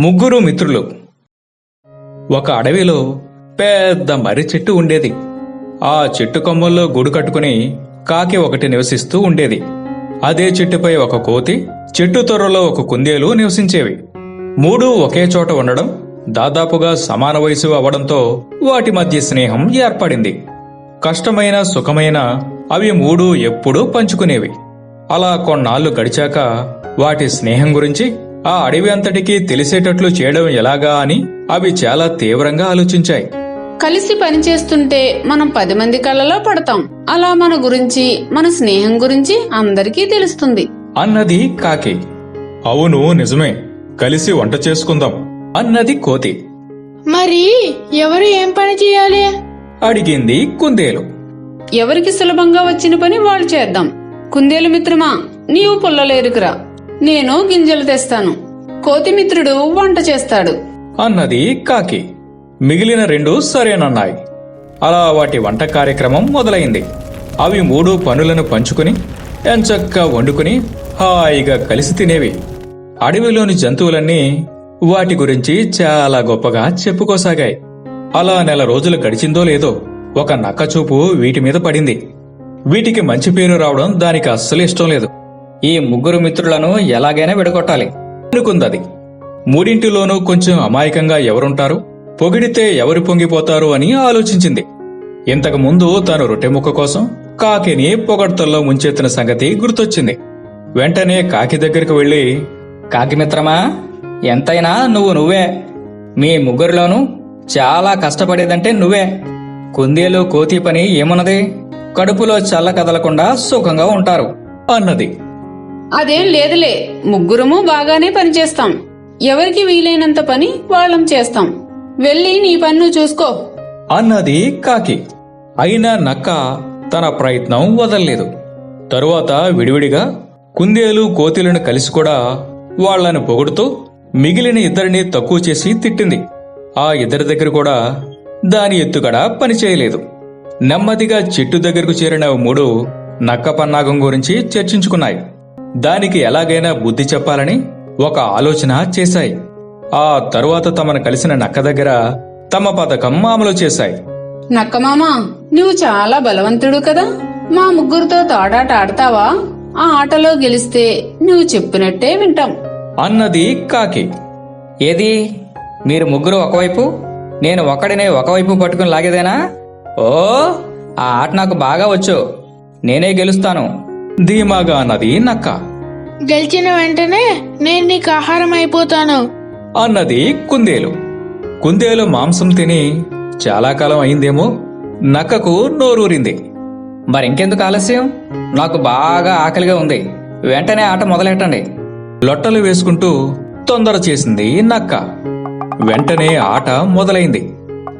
ముగ్గురు మిత్రులు. ఒక అడవిలో పెద్ద మర్రి చెట్టు ఉండేది. ఆ చెట్టు కొమ్మల్లో గూడు కట్టుకుని కాకి ఒకటి నివసిస్తూ ఉండేది. అదే చెట్టుపై ఒక కోతి చెట్టు తొర్రలో ఒక కుందేలు నివసించేవి. మూడు ఒకే చోట ఉండడం దాదాపుగా సమాన వయసు అవడంతో వాటి మధ్య స్నేహం ఏర్పడింది. కష్టమైన సుఖమైన అవి మూడు ఎప్పుడూ పంచుకునేవి. అలా కొన్నాళ్ళు గడిచాక వాటి స్నేహం గురించి ఆ అడవి అంతటికీ తెలిసేటట్లు చేయడం ఎలాగా అని అవి చాలా తీవ్రంగా ఆలోచించాయి. కలిసి పనిచేస్తుంటే మనం పది మంది కళ్ళలో పడతాం. అలా మన గురించి మన స్నేహం గురించి అందరికీ తెలుస్తుంది. అన్నది కాకి. అవును నిజమే. కలిసి వంట చేసుకుందాం. అన్నది కోతి. మరి ఎవరు ఏం పని చేయాలి? అడిగింది కుందేలు. ఎవరికి సులభంగా వచ్చిన పని వాళ్ళు చేద్దాం. కుందేలు మిత్రమా నీవు పుల్లలేరుకురా. నేను గింజలు తెస్తాను. కోతిమిత్రుడు వంట చేస్తాడు. అన్నది కాకి. మిగిలిన రెండు సరేనన్నాయి. అలా వాటి వంట కార్యక్రమం మొదలైంది. అవి మూడు పనులను పంచుకుని ఎంచక్కా వండుకుని హాయిగా కలిసి తినేవి. అడవిలోని జంతువులన్నీ వాటి గురించి చాలా గొప్పగా చెప్పుకోసాగాయి. అలా నెల రోజులు గడిచిందో లేదో ఒక నక్క చూపు వీటి మీద పడింది. వీటికి మంచి పేరు రావడం దానికి అస్సలు ఇష్టం లేదు. ఈ ముగ్గురు మిత్రులను ఎలాగైనా విడగొట్టాలి. అనుకుందది మూడింటిలోనూ కొంచెం అమాయకంగా ఎవరుంటారు? పొగిడితే ఎవరు పొంగిపోతారు అని ఆలోచించింది. ఇంతకు ముందు తాను రొట్టె ముక్క కోసం కాకిని పొగడ్తల్లో ముంచెత్తిన సంగతి గుర్తొచ్చింది. వెంటనే కాకి దగ్గరికి వెళ్ళి కాకి మిత్రమా ఎంతైనా నువ్వు నువ్వే. మీ ముగ్గురిలోనూ చాలా కష్టపడేదంటే నువ్వే. కుందేలు కోతి పని ఏమున్నది? కడుపులో చల్ల కదలకుండా సుఖంగా ఉంటారు అన్నది. అదేం లేదులే. ముగ్గురము బాగానే పనిచేస్తాం. ఎవరికి వీలైనంత పని వాళ్ళం చేస్తాం. వెళ్ళి నీ పన్ను చూసుకో. అన్నది కాకి. అయినా నక్క తన ప్రయత్నం వదల్లేదు. తరువాత విడివిడిగా కుందేలు కోతిలను కలిసి కూడా వాళ్ళను పొగుడుతూ మిగిలిన ఇద్దరిని తక్కువ చేసి తిట్టింది. ఆ ఇద్దరి దగ్గర కూడా దాని ఎత్తుగడ పనిచేయలేదు నెమ్మదిగా చెట్టు దగ్గరకు చేరిన మూడు నక్క పన్నాగం గురించి చర్చించుకున్నాయి. దానికి ఎలాగైనా బుద్ధి చెప్పాలని ఒక ఆలోచన చేశాయి. ఆ తరువాత తమను కలిసిన నక్క దగ్గర తమ పథకం అమలు చేశాయి. నక్కమామ నువ్వు చాలా బలవంతుడు కదా. మా ముగ్గురితో తాడాట ఆడతావా? ఆ ఆటలో గెలిస్తే నువ్వు చెప్పినట్టే వింటాం. అన్నది కాకి. ఏది? మీరు ముగ్గురు ఒకవైపు నేను ఒకడినే ఒకవైపు పట్టుకుని లాగేదేనా? ఓ ఆ ఆట నాకు బాగా వచ్చు. నేనే గెలుస్తాను. ధీమాగా అన్నది నక్క. గెలిచిన వెంటనే నేను నీకు ఆహారం అయిపోతాను. అన్నది కుందేలు. కుందేలు మాంసం తిని చాలా కాలం అయిందేమో నక్కకు నోరూరింది. మరింకెందుకు ఆలస్యం? నాకు బాగా ఆకలిగా ఉంది. వెంటనే ఆట మొదలెట్టండి. లొట్టలు వేసుకుంటూ తొందర చేసింది నక్క. వెంటనే ఆట మొదలైంది.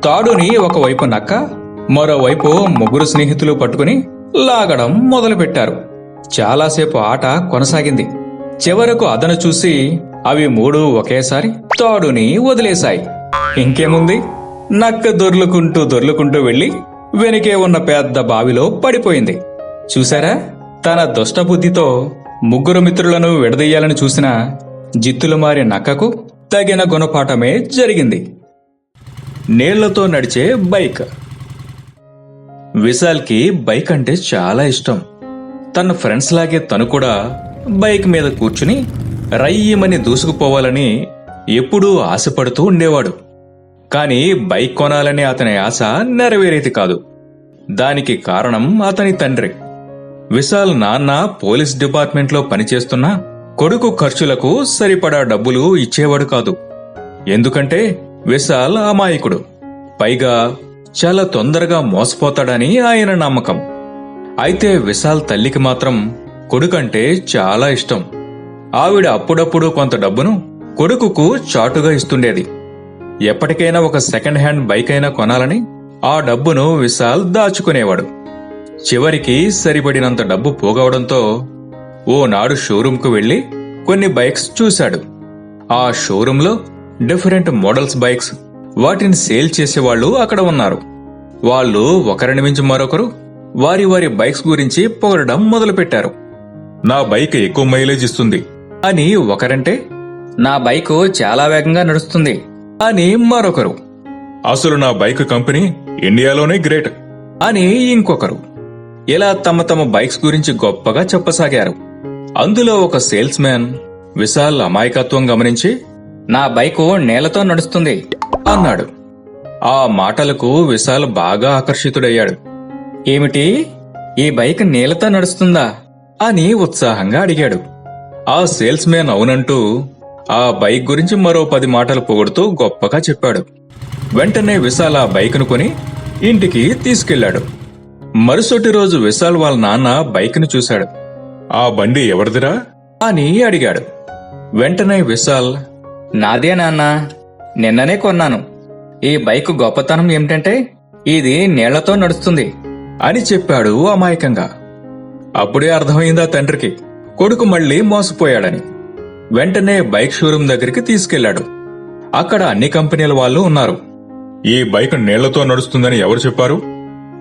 తాడుని ఒకవైపు నక్క మరోవైపు ముగ్గురు స్నేహితులు పట్టుకుని లాగడం మొదలుపెట్టారు. చాలాసేపు ఆట కొనసాగింది. చివరకు అదను చూసి అవి మూడు ఒకేసారి తాడుని వదిలేశాయి. ఇంకేముంది? నక్క దొర్లుకుంటూ దొర్లుకుంటూ వెళ్ళి వెనుకే ఉన్న పెద్ద బావిలో పడిపోయింది. చూశారా? తన దుష్టబుద్ధితో ముగ్గురు మిత్రులను విడదీయాలని చూసిన జిత్తులు మారి నక్కకు తగిన గుణపాఠమే జరిగింది. నీళ్ళతో నడిచే బైక్. విశాల్కి బైక్ అంటే చాలా ఇష్టం. తన ఫ్రెండ్స్ లాగే తను కూడా బైక్ మీద కూర్చుని రయ్యమని దూసుకుపోవాలని ఎప్పుడూ ఆశపడుతూ ఉండేవాడు. కాని బైక్ కొనాలనే అతని ఆశ నెరవేరేది కాదు. దానికి కారణం అతని తండ్రి. విశాల్ నాన్న పోలీస్ డిపార్ట్మెంట్లో పనిచేస్తున్నా కొడుకు ఖర్చులకు సరిపడా డబ్బులు ఇచ్చేవాడు కాదు. ఎందుకంటే విశాల్ అమాయకుడు. పైగా చాలా తొందరగా మోసపోతాడని ఆయన నమ్మకం. అయితే విశాల్ తల్లికి మాత్రం కొడుకంటే చాలా ఇష్టం. ఆవిడ అప్పుడప్పుడు కొంత డబ్బును కొడుకుకు చాటుగా ఇస్తుండేది. ఎప్పటికైనా ఒక సెకండ్ హ్యాండ్ బైక్ అయినా కొనాలని ఆ డబ్బును విశాల్ దాచుకునేవాడు. చివరికి సరిపడినంత డబ్బు పోగవడంతో ఓనాడు షోరూంకు వెళ్ళి కొన్ని బైక్స్ చూశాడు. ఆ షోరూంలో డిఫరెంట్ మోడల్స్ బైక్స్ వాటిని సేల్ చేసేవాళ్ళు అక్కడ ఉన్నారు. వాళ్ళు ఒకరిని మించి మరొకరు వారి వారి బైక్స్ గురించి పొగడడం మొదలుపెట్టారు. నా బైక్ ఎక్కువ మైలేజ్ ఇస్తుంది. అని ఒకరంటే నా బైకు చాలా వేగంగా నడుస్తుంది. అని మరొకరు అసలు నా బైక్ కంపెనీ ఇండియాలోనే గ్రేట్. అని ఇంకొకరు ఇలా తమ తమ బైక్స్ గురించి గొప్పగా చెప్పసాగారు. అందులో ఒక సేల్స్ మ్యాన్ విశాల్ అమాయకత్వం గమనించి నా బైకు నేలతో నడుస్తుంది అన్నాడు. ఆ మాటలకు విశాల్ బాగా ఆకర్షితుడయ్యాడు. ఏమిటి? ఈ బైక్ నీళ్ళతో నడుస్తుందా? అని ఉత్సాహంగా అడిగాడు. ఆ సేల్స్ మ్యాన్ అవునంటూ ఆ బైక్ గురించి మరో పది మాటలు పొగుడుతూ గొప్పగా చెప్పాడు. వెంటనే విశాల్ ఆ బైక్ను కొని ఇంటికి తీసుకెళ్ళాడు మరుసటి రోజు విశాల్ వాళ్ళ నాన్న బైక్ను చూశాడు. ఆ బండి ఎవరిదిరా? అని అడిగాడు. వెంటనే విశాల్ నాదే నాన్న నిన్ననే కొన్నాను. ఈ బైక్ గొప్పతనం ఏమిటంటే ఇది నీళ్ళతో నడుస్తుంది. అని చెప్పాడు అమాయకంగా. అప్పుడే అర్థమైందా తండ్రికి? కొడుకు మళ్ళీ మోసపోయాడని. వెంటనే బైక్ షోరూం దగ్గరికి తీసుకెళ్ళాడు అక్కడ అన్ని కంపెనీల వాళ్ళు ఉన్నారు. ఈ బైక్ నీళ్ళతో నడుస్తుందని ఎవరు చెప్పారు?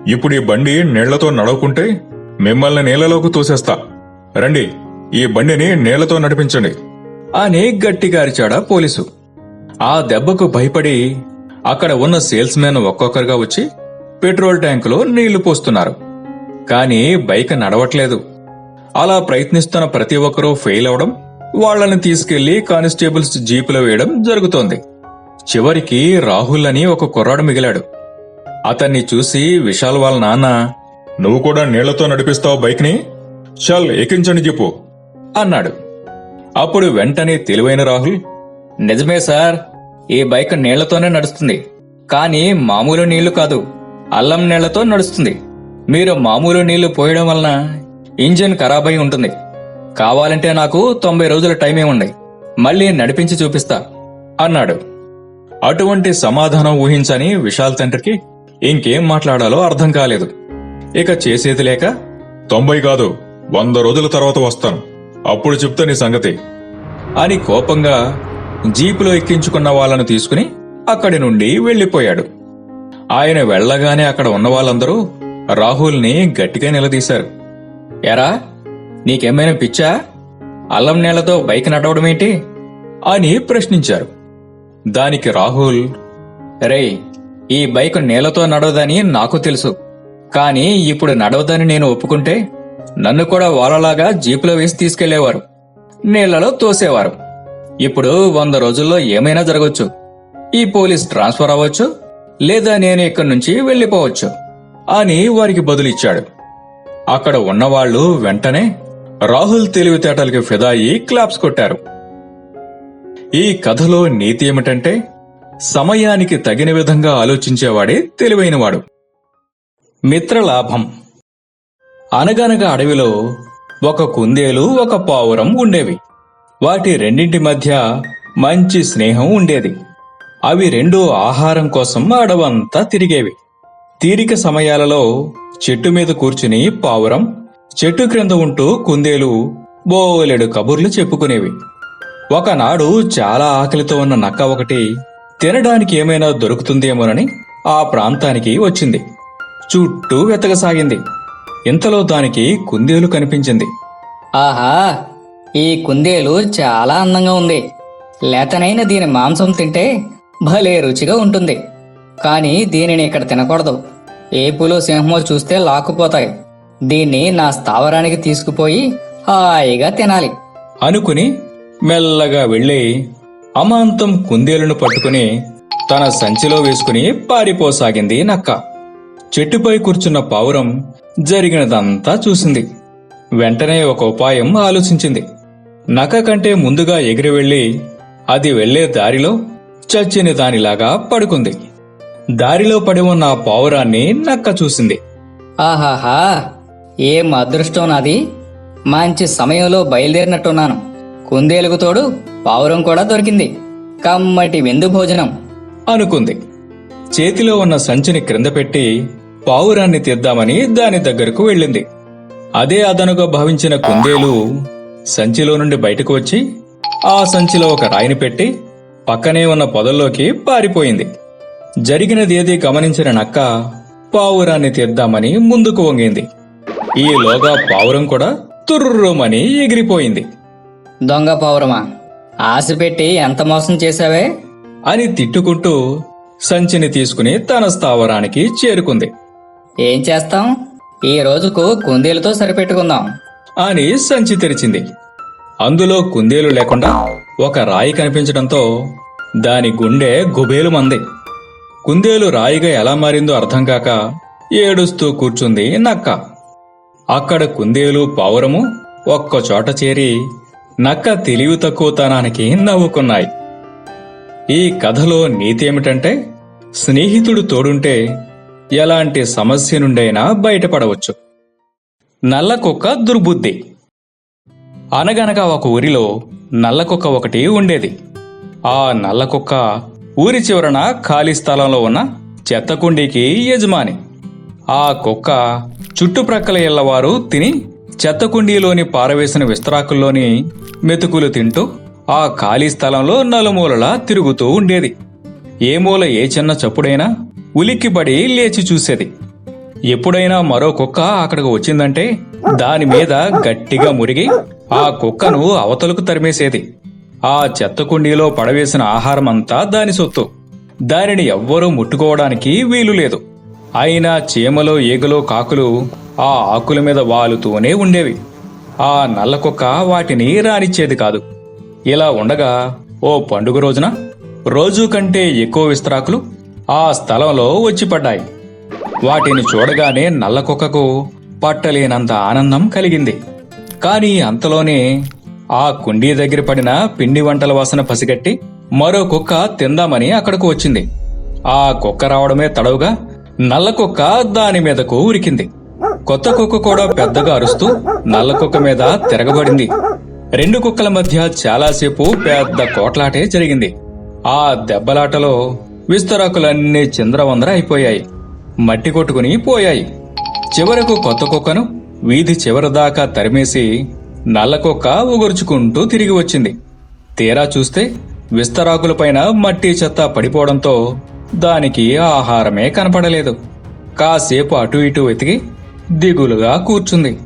ఇప్పుడు ఈ బండి నీళ్ళతో నడవకుంటే మిమ్మల్ని నీళ్ళలోకి తోసేస్తా. రండి ఈ బండిని నీళ్ళతో నడిపించండి. అని గట్టిగా అరిచాడా పోలీసు. ఆ దెబ్బకు భయపడి అక్కడ ఉన్న సేల్స్ మ్యాన్ ఒక్కొక్కరుగా వచ్చి పెట్రోల్ ట్యాంకులో నీళ్ళు పోస్తున్నారు. కానీ బైక్ నడవట్లేదు. అలా ప్రయత్నిస్తున్న ప్రతి ఒక్కరూ ఫెయిల్ అవడం వాళ్ళని తీసుకెళ్ళి కానిస్టేబుల్స్ జీపులో వేయడం జరుగుతోంది. చివరికి రాహుల్ అని ఒక కుర్రాడు మిగిలాడు. అతన్ని చూసి విశాల్ వాళ్ళ నాన్న నువ్వు కూడా నీళ్ళతో నడిపిస్తావు బైక్ని? చల్ ఎక్కించండి చెప్పు అన్నాడు. అప్పుడు వెంటనే తెలివైన రాహుల్ నిజమే సార్ ఈ బైక్ నీళ్ళతోనే నడుస్తుంది. కానీ మామూలు నీళ్ళు కాదు. అల్లం నీళ్ళతో నడుస్తుంది. మీరు మామూలు నీళ్ళు పోయడం వలన ఇంజిన్ ఖరాబ్ అయి ఉంటుంది. కావాలంటే నాకు తొంభై రోజుల టైమే ఉంది. మళ్ళీ నడిపించి చూపిస్తా అన్నాడు. అటువంటి సమాధానం ఊహించని విశాల్ తండ్రికి ఇంకేం మాట్లాడాలో అర్థం కాలేదు. ఇక చేసేది లేక తొంభై కాదు వంద రోజుల తర్వాత వస్తాను. అప్పుడు చెప్తా నీ సంగతి అని కోపంగా జీపులో ఎక్కించుకున్న వాళ్ళను తీసుకుని అక్కడి నుండి వెళ్ళిపోయాడు ఆయన వెళ్ళగానే అక్కడ ఉన్న వాళ్ళందరూ రాహుల్ని గట్టిగా నిలదీశారు. ఎరా నీకేమైనా పిచ్చా? అల్లం నేలతో బైక్ నడవడమేంటి అని ప్రశ్నించారు. దానికి రాహుల్ రేయ్ ఈ బైక్ నేలతో నడవదని నాకు తెలుసు. కానీ ఇప్పుడు నడవదని నేను ఒప్పుకుంటే నన్ను కూడా వాళ్ళలాగా జీపులో వేసి తీసుకెళ్ళేవారు. నీళ్ళలో తోసేవారు. ఇప్పుడు వంద రోజుల్లో ఏమైనా జరగవచ్చు ఈ పోలీస్ ట్రాన్స్ఫర్ అవ్వచ్చు. లేదా నేను ఇక్కడి నుంచి వెళ్ళిపోవచ్చు అని వారికి బదులిచ్చాడు. అక్కడ ఉన్నవాళ్ళు వెంటనే రాహుల్ తెలివితేటలకి ఫిదాయి క్లాప్స్ కొట్టారు. ఈ కథలో నీతి ఏమిటంటే సమయానికి తగిన విధంగా ఆలోచించేవాడే తెలివైనవాడు. మిత్రలాభం అనగనగా అడవిలో ఒక కుందేలు ఒక పావురం ఉండేవి. వాటి రెండింటి మధ్య మంచి స్నేహం ఉండేది. అవి రెండు ఆహారం కోసం అడవంతా తిరిగేవి. తీరిక సమయాలలో చెట్టు మీద కూర్చుని పావురం చెట్టు క్రింద ఉంటూ కుందేలు బోలెడు కబుర్లు చెప్పుకునేవి. ఒకనాడు చాలా ఆకలితో ఉన్న నక్క ఒకటి తినడానికి ఏమైనా దొరుకుతుందేమోనని ఆ ప్రాంతానికి వచ్చింది. చుట్టూ వెతకసాగింది. ఇంతలో దానికి కుందేలు కనిపించింది. ఆహా ఈ కుందేలు చాలా అందంగా ఉంది. లేతనైన దీని మాంసం తింటే భలే రుచిగా ఉంటుంది. కానీ దీనిని ఇక్కడ తినకూడదు. ఏపులో సింహమో చూస్తే లాక్కుపోతాయి. దీన్ని నా స్థావరానికి తీసుకుపోయి హాయిగా తినాలి. అనుకుని మెల్లగా వెళ్ళి అమాంతం కుందేలును పట్టుకుని తన సంచిలో వేసుకుని పారిపోసాగింది నక్క. చెట్టుపై కూర్చున్న పావురం జరిగినదంతా చూసింది. వెంటనే ఒక ఉపాయం ఆలోచించింది. నక్క కంటే ముందుగా ఎగిరి వెళ్ళి అది వెళ్ళే దారిలో చచ్చిన దానిలాగా పడుకుంది. దారిలో పడి ఉన్న ఆ పావురాన్ని నక్క చూసింది. ఆహాహా ఏం అదృష్టం నాది? మంచి సమయంలో బయలుదేరినట్టున్నాను. కుందేలుకు తోడు పావురం కూడా దొరికింది. కమ్మటి విందు భోజనం. అనుకుంది. చేతిలో ఉన్న సంచిని క్రింద పెట్టి పావురాన్ని తీద్దామని దాని దగ్గరకు వెళ్ళింది. అదే అదనుగా భావించిన కుందేలు సంచిలో నుండి బయటకు వచ్చి ఆ సంచిలో ఒక రాయిని పెట్టి పక్కనే ఉన్న పొదల్లోకి పారిపోయింది. జరిగినదేదీ గమనించిన నక్క పావురాన్ని తీద్దామని ముందుకు వంగింది. ఈలోగా పావురం కూడా తుర్రుమని ఎగిరిపోయింది. దొంగ పావురమా? ఆశ పెట్టి ఎంత మోసం చేశావే? అని తిట్టుకుంటూ సంచిని తీసుకుని తన స్థావరానికి చేరుకుంది. ఏం చేస్తాం? ఈ రోజుకు కుందేలుతో సరిపెట్టుకుందాం. అని సంచి తెరిచింది. అందులో కుందేలు లేకుండా ఒక రాయి కనిపించడంతో దాని గుండె గుబేలు మంది. కుందేలు రాయిగా ఎలా మారిందో అర్థం కాక ఏడుస్తూ కూర్చుంది నక్క. అక్కడ కుందేలు పావురము ఒక్కచోట చేరి నక్క తెలివి తక్కువతనానికి నవ్వుకున్నాయి. ఈ కథలో నీతి ఏమిటంటే స్నేహితుడు తోడుంటే ఎలాంటి సమస్య నుండైనా బయటపడవచ్చు. నల్ల కుక్క దుర్బుద్ధి. అనగనగా ఒక ఊరిలో నల్ల కుక్క ఒకటి ఉండేది. ఆ నల్ల కుక్క ఊరి చివరన ఖాళీ స్థలంలో ఉన్న చెత్త కుండీకి యజమాని. ఆ కుక్క చుట్టుప్రక్కల ఇళ్ళవారు తిని చెత్త కుండీలోని పారవేసిన విస్తరాకుల్లోని మెతుకులు తింటూ ఆ ఖాళీ స్థలంలో నలుమూలలా తిరుగుతూ ఉండేది. ఏ మూల ఏ చిన్న చప్పుడైనా ఉలిక్కిపడి లేచి చూసేది. ఎప్పుడైనా మరో కుక్క అక్కడికి వచ్చిందంటే దాని మీద గట్టిగా మురిగి ఆ కుక్కను అవతలకు తరిమేసేది. ఆ చెత్త కుండీలో పడవేసిన ఆహారం అంతా దాని సొత్తు. దానిని ఎవ్వరూ ముట్టుకోవడానికి వీలు లేదు. అయినా చీమలో ఈగలో కాకులు ఆ ఆకుల మీద వాలుతూనే ఉండేవి. ఆ నల్ల కుక్క వాటిని రానిచ్చేది కాదు. ఇలా ఉండగా ఓ పండుగ రోజున రోజు కంటే ఎక్కువ విస్తరాకులు ఆ స్థలంలో వచ్చిపడ్డాయి వాటిని చూడగానే నల్ల కుక్కకు పట్టలేనంత ఆనందం కలిగింది. కాని అంతలోనే ఆ కుండీ దగ్గర పడిన పిండి వంటల వాసన పసిగట్టి మరో కుక్క తిందామని అక్కడకు వచ్చింది. ఆ కుక్క రావడమే తడవుగా నల్ల కుక్క దాని మీదకు ఉరికింది. కొత్త కుక్క కూడా పెద్దగా అరుస్తూ నల్ల కుక్క మీద తిరగబడింది. రెండు కుక్కల మధ్య చాలాసేపు పెద్ద కోట్లాటే జరిగింది. ఆ దెబ్బలాటలో విస్తరాకులన్నీ చింద్రవందర అయిపోయాయి. మట్టి కొట్టుకుని పోయాయి. చివరకు కొత్త కుక్కను వీధి చివరి దాకా తరిమేసి నల్ల కుక్క తిరిగి వచ్చింది. తీరా చూస్తే విస్తరాకులపైన మట్టి చెత్త పడిపోవడంతో దానికి ఆహారమే కనపడలేదు. కాసేపు అటు ఇటు వెతికి దిగులుగా కూర్చుంది.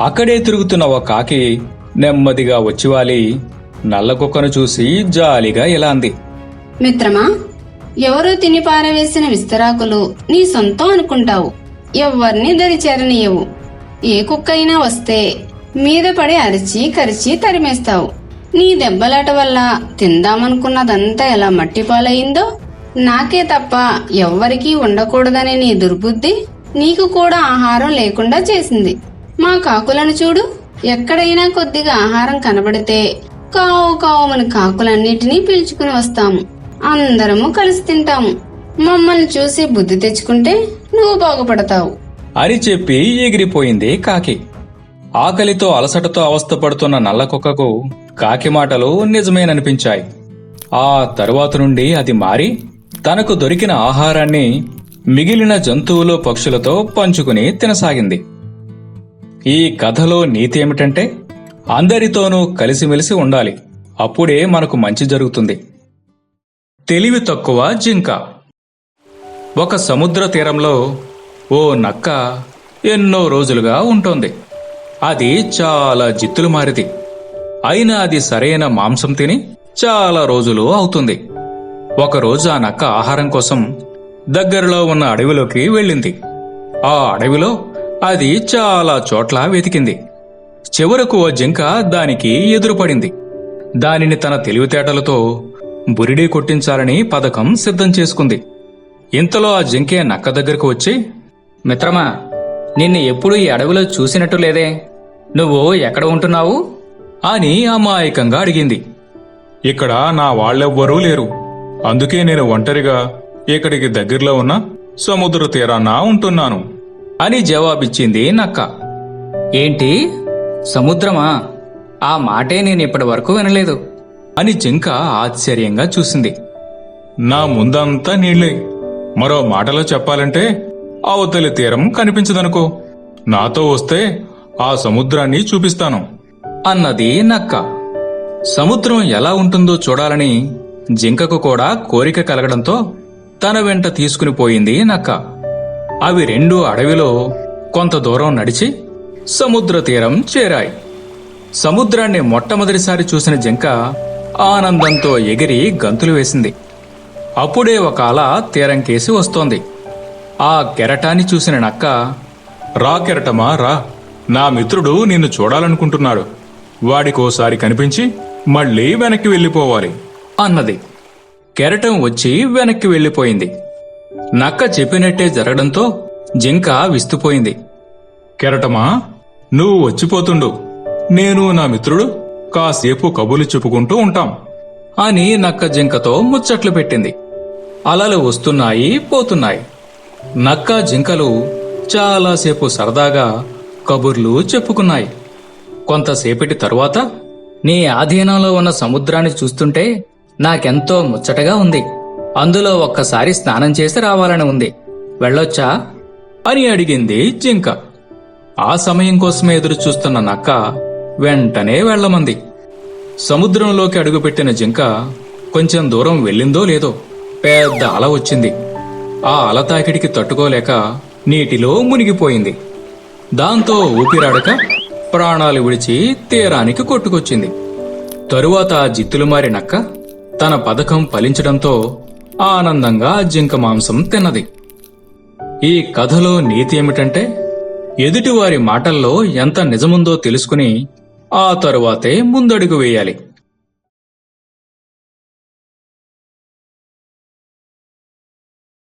అక్కడే తిరుగుతున్న ఒక కాకి నెమ్మదిగా వచ్చివాలి నల్ల కుక్కను చూసి జాలిగా ఇలా అంది. మిత్రమా ఎవరూ తిని పారవేసిన విస్తరాకులు నీ సొంతం అనుకుంటావు. ఎవ్వరిని దరిచేరనీయవు. ఏ కుక్క అయినా వస్తే మీద పడి అరిచి కరిచి తరిమేస్తావు. నీ దెబ్బలాట వల్ల తిందామనుకున్నదంతా ఎలా మట్టిపాలయ్యిందో నాకే తప్ప ఎవ్వరికీ ఉండకూడదనే నీ దుర్బుద్ధి నీకు కూడా ఆహారం లేకుండా చేసింది. మా కాకులను చూడు ఎక్కడైనా కొద్దిగా ఆహారం కనబడితే కావు కావుమని కాకులన్నిటినీ పీల్చుకుని వస్తాము. అందరము కలిసి తింటాము. మమ్మల్ని చూసి బుద్ధి తెచ్చుకుంటే నువ్వు బాగుపడతావు. అని చెప్పి ఎగిరిపోయింది కాకి. ఆకలితో అలసటతో అవస్థపడుతున్న నల్ల కుక్కకు కాకి మాటలు నిజమేననిపించాయి. ఆ తరువాత నుండి అది మారి తనకు దొరికిన ఆహారాన్ని మిగిలిన జంతువులు పక్షులతో పంచుకుని తినసాగింది. ఈ కథలో నీతి ఏమిటంటే అందరితోనూ కలిసిమెలిసి ఉండాలి. అప్పుడే మనకు మంచి జరుగుతుంది. తెలివి తక్కువ జింక. ఒక సముద్ర తీరంలో ఓ నక్క ఎన్నో రోజులుగా ఉంటోంది. అది చాలా జిత్తులు మారిది. అయినా అది సరైన మాంసం తిని చాలా రోజులు అవుతుంది. ఒకరోజు ఆ నక్క ఆహారం కోసం దగ్గరలో ఉన్న అడవిలోకి వెళ్ళింది. ఆ అడవిలో అది చాలా చోట్ల వెతికింది. చివరకు ఓ జింక దానికి ఎదురుపడింది. దానిని తన తెలివితేటలతో బురిడీ కొట్టించాలని పథకం సిద్ధం చేసుకుంది. ఇంతలో ఆ జింకే నక్క దగ్గరకు వచ్చి మిత్రమా నిన్ను ఎప్పుడూ ఈ అడవిలో చూసినట్టు లేదే. నువ్వు ఎక్కడ ఉంటున్నావు? అని అమాయకంగా అడిగింది. ఇక్కడ నా వాళ్ళెవ్వరూ లేరు. అందుకే నేను ఒంటరిగా ఇక్కడికి దగ్గరలో ఉన్న సముద్ర తీరాన ఉంటున్నాను. అని జవాబిచ్చింది నక్క. ఏంటి? సముద్రమా? ఆ మాటే నేను ఇప్పటి వరకు వినలేదు. అని జింక ఆశ్చర్యంగా చూసింది. నా ముందంతా నీళ్ళే మరో మాటలో చెప్పాలంటే అవతలి తీరం కనిపించదనుకో. నాతో వస్తే ఆ సముద్రాన్ని చూపిస్తాను. అన్నది నక్క. సముద్రం ఎలా ఉంటుందో చూడాలని జింకకు కూడా కోరిక కలగడంతో తన వెంట తీసుకుని పోయింది నక్క. అవి రెండు అడవిలో కొంత దూరం నడిచి సముద్ర తీరం చేరాయి. సముద్రాన్ని మొట్టమొదటిసారి చూసిన జింక ఆనందంతో ఎగిరి గంతులు వేసింది. అప్పుడే ఒక అల తీరం కేసి వస్తోంది. ఆ కెరటాన్ని చూసిన నక్క రా కెరటమా రా. నా మిత్రుడు నిన్ను చూడాలనుకుంటున్నాడు. వాడికోసారి కనిపించి మళ్ళీ వెనక్కి వెళ్ళిపోవాలి అన్నది. కెరటం వచ్చి వెనక్కి వెళ్ళిపోయింది. నక్క చెప్పినట్టే జరగడంతో జింక విస్తుపోయింది. కెరటమా నువ్వు వచ్చిపోతుండు. నేను నా మిత్రుడు. కాసేపు కబుర్లు చెప్పుకుంటూ ఉంటాం అని నక్క జింకతో ముచ్చట్లు పెట్టింది. అలలు వస్తున్నాయి పోతున్నాయి. నక్క జింకలు చాలాసేపు సరదాగా కబుర్లు చెప్పుకున్నాయి. కొంతసేపటి తరువాత నీ ఆధీనంలో ఉన్న సముద్రాన్ని చూస్తుంటే నాకెంతో ముచ్చటగా ఉంది. అందులో ఒక్కసారి స్నానం చేసి రావాలని ఉంది. వెళ్ళొచ్చా? అని అడిగింది జింక. ఆ సమయం కోసమే ఎదురు చూస్తున్న నక్క వెంటనే వెళ్ళమంది. సముద్రంలోకి అడుగుపెట్టిన జింక కొంచెం దూరం వెళ్ళిందో లేదో పెద్ద అల వచ్చింది. ఆ అలతాకిడికి తట్టుకోలేక నీటిలో మునిగిపోయింది. దాంతో ఊపిరాడక ప్రాణాలు విడిచి తీరానికి కొట్టుకొచ్చింది. తరువాత జిత్తులు మారి నక్క తన పథకం ఫలించడంతో ఆనందంగా జింక మాంసం తిన్నది. ఈ కథలో నీతి ఏమిటంటే ఎదుటివారి మాటల్లో ఎంత నిజముందో తెలుసుకుని ఆ తరువాతే ముందడుగు వేయాలి.